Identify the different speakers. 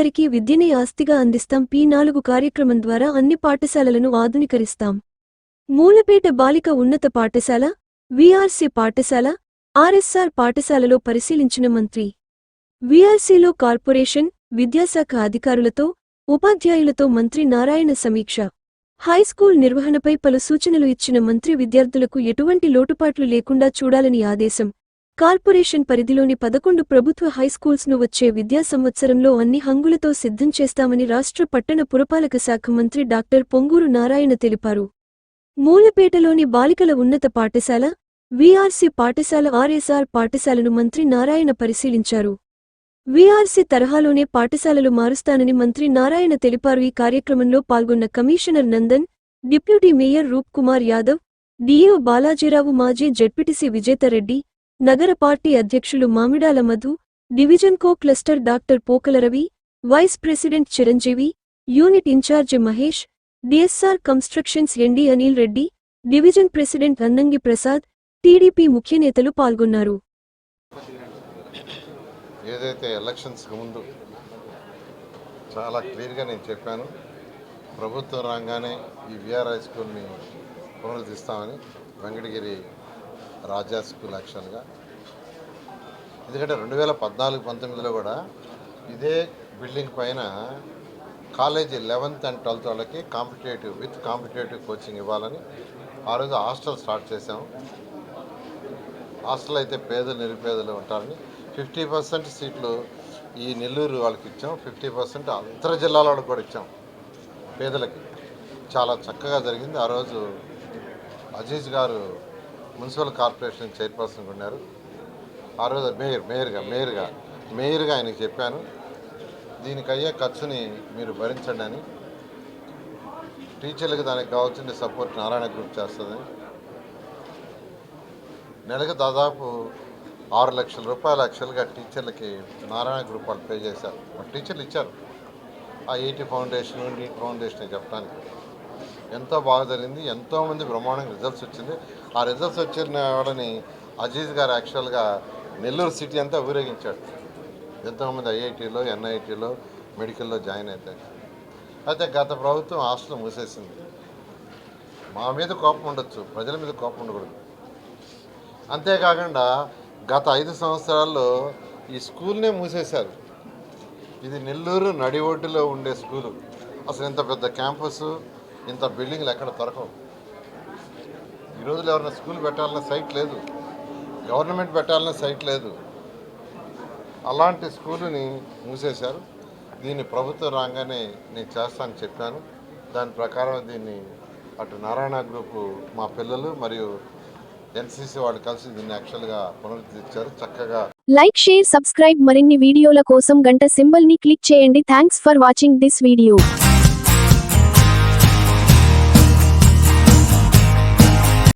Speaker 1: అందరికీ విద్యని ఆస్తిగా అందిస్తాం. పి నాలుగు కార్యక్రమం ద్వారా అన్ని పాఠశాలలను ఆధునీకరిస్తాం. మూలపేట బాలిక ఉన్నత పాఠశాల విఆర్సి పాఠశాల ఆర్ఎస్ఆర్ పాఠశాలలో పరిశీలించిన మంత్రి. విఆర్సీలో కార్పొరేషన్ విద్యాశాఖ అధికారులతో ఉపాధ్యాయులతో మంత్రి నారాయణ సమీక్ష. హైస్కూల్ నిర్వహణపై పలు సూచనలు ఇచ్చిన మంత్రి విద్యార్థులకు ఎటువంటి లోటుపాట్లు లేకుండా చూడాలని ఆదేశం. కార్పొరేషన్ పరిధిలోని పదకొండు ప్రభుత్వ హైస్కూల్స్ను వచ్చే విద్యా సంవత్సరంలో అన్ని హంగులతో సిద్ధం చేస్తామని రాష్ట్ర పట్టణ పురపాలక శాఖ మంత్రి డాక్టర్ పొంగూరు నారాయణ తెలిపారు. మూలపేటలోని బాలికల ఉన్నత పాఠశాల వీఆర్సీ పాఠశాల ఆర్ఎస్ఆర్ పాఠశాలను మంత్రి నారాయణ పరిశీలించారు. వీఆర్సీ తరహాలోనే పాఠశాలలు మారుస్తానని మంత్రి నారాయణ తెలిపారు. ఈ కార్యక్రమంలో పాల్గొన్న commissioner Nandan deputy mayor Roop Kumar Yadav DAO Balajirao మాజీ జడ్పిటిసి విజేతరెడ్డి నగర పార్టీ అధ్యక్షులు Mamidala Madhu division co cluster doctor Pokala Ravi vice president Chiranjeevi unit incharge Mahesh DSR constructions MD Anil Reddy division president Annangi Prasad TDP ముఖ్యనేతలు పాల్గొన్నారు.
Speaker 2: ఏదైతే elections ముందు చాలా క్లియర్గా నేను చెప్పాను ప్రభుత్వం రాగానే ఈ విఆర్ఐ స్కూల్ని పునరుద్ధిస్తామని వెంకటగిరి రాజా స్కూల్ యాక్షన్గా. ఎందుకంటే రెండు వేల పద్నాలుగు పంతొమ్మిదిలో కూడా ఇదే బిల్డింగ్ పైన కాలేజీ లెవెన్త్ అండ్ ట్వెల్త్ వాళ్ళకి కాంపిటేటివ్ విత్ కాంపిటేటివ్ కోచింగ్ ఇవ్వాలని ఆ రోజు హాస్టల్ స్టార్ట్ చేసాము హాస్టల్ అయితే పేదలు నిరుపేదలు ఉంటారని ఫిఫ్టీ పర్సెంట్ సీట్లు ఈ నెల్లూరు వాళ్ళకి ఇచ్చాం. ఫిఫ్టీ పర్సెంట్ అంతర జిల్లాల వాళ్ళకి కూడా ఇచ్చాం పేదలకి. చాలా చక్కగా జరిగింది. ఆ రోజు అజీజ్ గారు మున్సిపల్ కార్పొరేషన్ చైర్పర్సన్ ఉన్నారు. ఆ రోజు మేయర్ మేయర్గా మేయర్గా మేయర్గా ఆయనకి చెప్పాను. దీనికి అయ్యే ఖర్చుని మీరు భరించండి అని. టీచర్లకు దానికి కావాల్సిన సపోర్ట్ నారాయణ గ్రూప్ చేస్తుందని నెలకు దాదాపు ఆరు లక్షల రూపాయలు యాక్చువల్గా టీచర్లకి నారాయణ గ్రూప్ వాళ్ళు పే చేశారు. టీచర్లు ఇచ్చారు. ఆ ఏటీ ఫౌండేషన్ నీట్ ఫౌండేషన్ చెప్పడానికి. ఎంతో బాగా జరిగింది ఎంతోమంది బ్రహ్మాండంగా రిజల్ట్స్ వచ్చింది. ఆ రిజల్ట్స్ వచ్చిన వాడని అజీజ్ గారు యాక్చువల్గా నెల్లూరు సిటీ అంతా ఊరేగించాడు. ఎంతోమంది ఐఐటీలో ఎన్ఐటీలో మెడికల్లో జాయిన్ అవుతాయి అయితే గత ప్రభుత్వం హాస్టల్ మూసేసింది. మా మీద కోపం ఉండొచ్చు ప్రజల మీద కోపం ఉండకూడదు. అంతేకాకుండా గత ఐదు సంవత్సరాల్లో ఈ స్కూల్నే మూసేశారు. ఇది నెల్లూరు నడి ఒడ్డులో ఉండే స్కూలు. అసలు ఇంత పెద్ద క్యాంపస్ ఇంత బిల్డింగ్లు ఎక్కడ దొరకవు. ఈ రోజులో ఎవరైనా స్కూల్ పెట్టాలన్న సైట్ లేదు. గవర్నమెంట్ పెట్టాలన్న సైట్ లేదు. అలాంటి స్కూలుని మూసేశారు. దీన్ని ప్రభుత్వం రాగానే నేను చేస్తానని చెప్పాను. దాని ప్రకారం దీన్ని అటు నారాయణ గ్రూపు మా పిల్లలు మరియు ఎన్సీసీ వాళ్ళు కలిసి దీన్ని యాక్చువల్గా పునరుద్ధరించారు. చక్కగా
Speaker 3: లైక్ షేర్ సబ్స్క్రైబ్ మరిన్ని వీడియోల కోసం గంట సింబల్ని క్లిక్ చేయండి. Thanks for watching this video